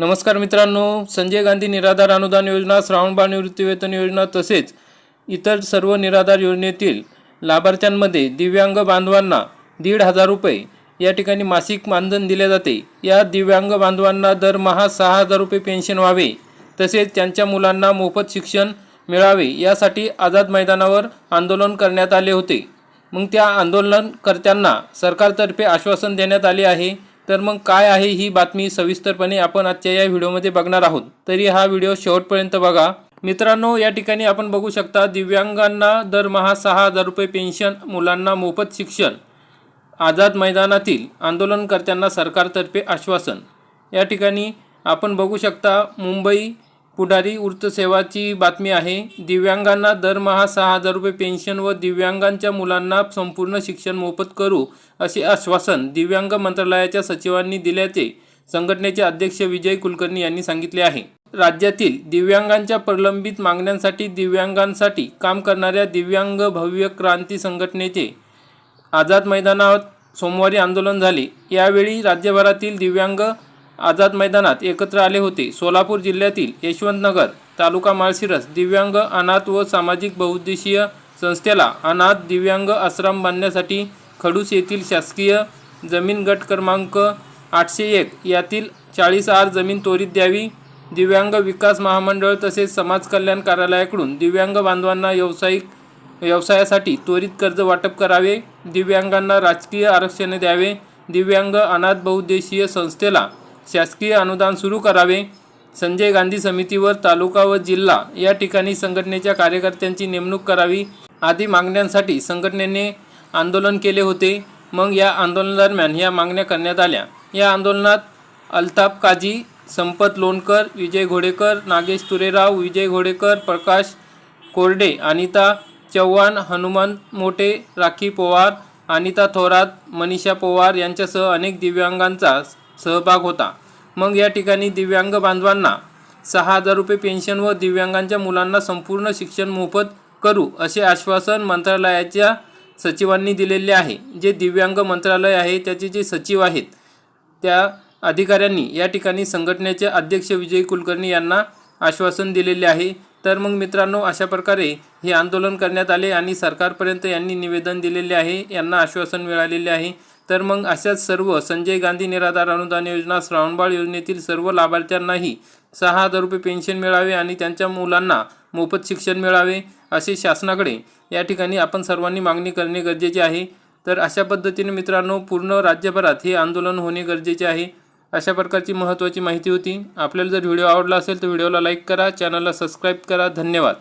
नमस्कार मित्रांनो संजय गांधी निराधार अनुदान योजना श्रावणबाळ निवृत्तीवेतन योजना तसेच इतर सर्व निराधार योजनेतील लाभार्थ्यांमध्ये दिव्यांग बांधवांना दीड हजार रुपये या ठिकाणी मासिक मानधन दिले जाते. या दिव्यांग बांधवांना दरमहा सहा हजार रुपये पेन्शन व्हावे तसेच त्यांच्या मुलांना मोफत शिक्षण मिळावे यासाठी आझाद मैदानावर आंदोलन करण्यात आले होते. मग त्या आंदोलनकर्त्यांना सरकारतर्फे आश्वासन देण्यात आले आहे. तर मग काय आहे ही बातमी सविस्तरपणे आपण आजच्या या व्हिडिओमध्ये बघणार आहोत. तरी हा व्हिडिओ शेवटपर्यंत बघा. मित्रांनो या ठिकाणी आपण बघू शकता दिव्यांगांना दरमहा सहा हजार रुपये पेन्शन मुलांना मोफत शिक्षण आझाद मैदानातील आंदोलनकर्त्यांना सरकारतर्फे आश्वासन. या ठिकाणी आपण बघू शकता मुंबई पुढारी वृत्तसेवाची बातमी आहे. दिव्यांगांना दरमहा सहा हजार रुपये पेन्शन व दिव्यांगांच्या मुलांना संपूर्ण शिक्षण मोफत करू असे आश्वासन दिव्यांग मंत्रालयाच्या सचिवांनी दिल्याचे संघटनेचे अध्यक्ष विजय कुलकर्णी यांनी सांगितले आहे. राज्यातील दिव्यांगांच्या प्रलंबित मागण्यांसाठी दिव्यांगांसाठी काम करणाऱ्या दिव्यांग भव्य क्रांती संघटनेचे आझाद मैदानात सोमवारी आंदोलन झाले. यावेळी राज्यभरातील दिव्यांग आझाद मैदानात एकत्र आले होते. सोलापूर जिल्ह्यातील यशवंतनगर तालुका माळशिरस दिव्यांग अनाथ व सामाजिक बहुउद्देशीय संस्थेला अनाथ दिव्यांग आश्रम बांधण्यासाठी खडूस येथील शासकीय जमीन गट क्रमांक आठशे एक यातील चाळीस आर जमीन त्वरित द्यावी. दिव्यांग विकास महामंडळ तसेच समाज कल्याण कार्यालयाकडून दिव्यांग बांधवांना व्यावसायिक व्यवसायासाठी त्वरित कर्ज वाटप करावे. दिव्यांगांना राजकीय आरक्षणे द्यावे. दिव्यांग अनाथ बहुउद्देशीय संस्थेला शासकीय अनुदान सुरू करावे. संजय गांधी समितीवर तालुका व जिल्हा या ठिकाणी संघटनेच्या कार्यकर्त्यांची नेमणूक करावी आदी मागण्यांसाठी संघटनेने आंदोलन केले होते. मग या आंदोलनादरम्यान या मागण्या करण्यात आल्या. या आंदोलनात अल्ताफ काजी संपत लोणकर विजय घोडेकर नागेश तुरेराव विजय घोडेकर प्रकाश कोरडे अनिता चव्हाण हनुमान मोठे राखी पवार अनिता थोरात मनीषा पवार यांच्यासह अनेक दिव्यांगांचा सहभाग होता. मग या ठिकाणी दिव्यांग बांधवांना सहा हजार रुपये पेन्शन व दिव्यांगांच्या मुलांना संपूर्ण शिक्षण मोफत करू असे आश्वासन मंत्रालयाच्या सचिवांनी दिलेले आहे. जे दिव्यांग मंत्रालय आहे त्याचे जे सचिव आहेत त्या अधिकाऱ्यांनी या ठिकाणी संघटनेचे अध्यक्ष विजय कुलकर्णी यांना आश्वासन दिलेले आहे. तर मग मित्रांनो अशा प्रकारे हे आंदोलन करण्यात आले आणि सरकारपर्यंत यांनी निवेदन दिलेले आहे यांना आश्वासन मिळालेले आहे. तर मग अशाच सर्व संजय गांधी निराधार अनुदान योजना श्रावणबाळ योजनेतील सर्व लाभार्थ्यांनाही सहा हजार रुपये पेन्शन मिळावे आणि त्यांच्या मुलांना मोफत शिक्षण मिळावे असे शासनाकडे या ठिकाणी आपण सर्वांनी मागणी करणे गरजेचे आहे. तर अशा पद्धतीने मित्रांनो पूर्ण राज्यभरात हे आंदोलन होणे गरजेचे आहे. अशा प्रकारची महत्त्वाची माहिती होती. आपल्याला जर व्हिडिओ आवडला असेल तर व्हिडिओला लाईक करा चॅनलला सबस्क्राईब करा. धन्यवाद.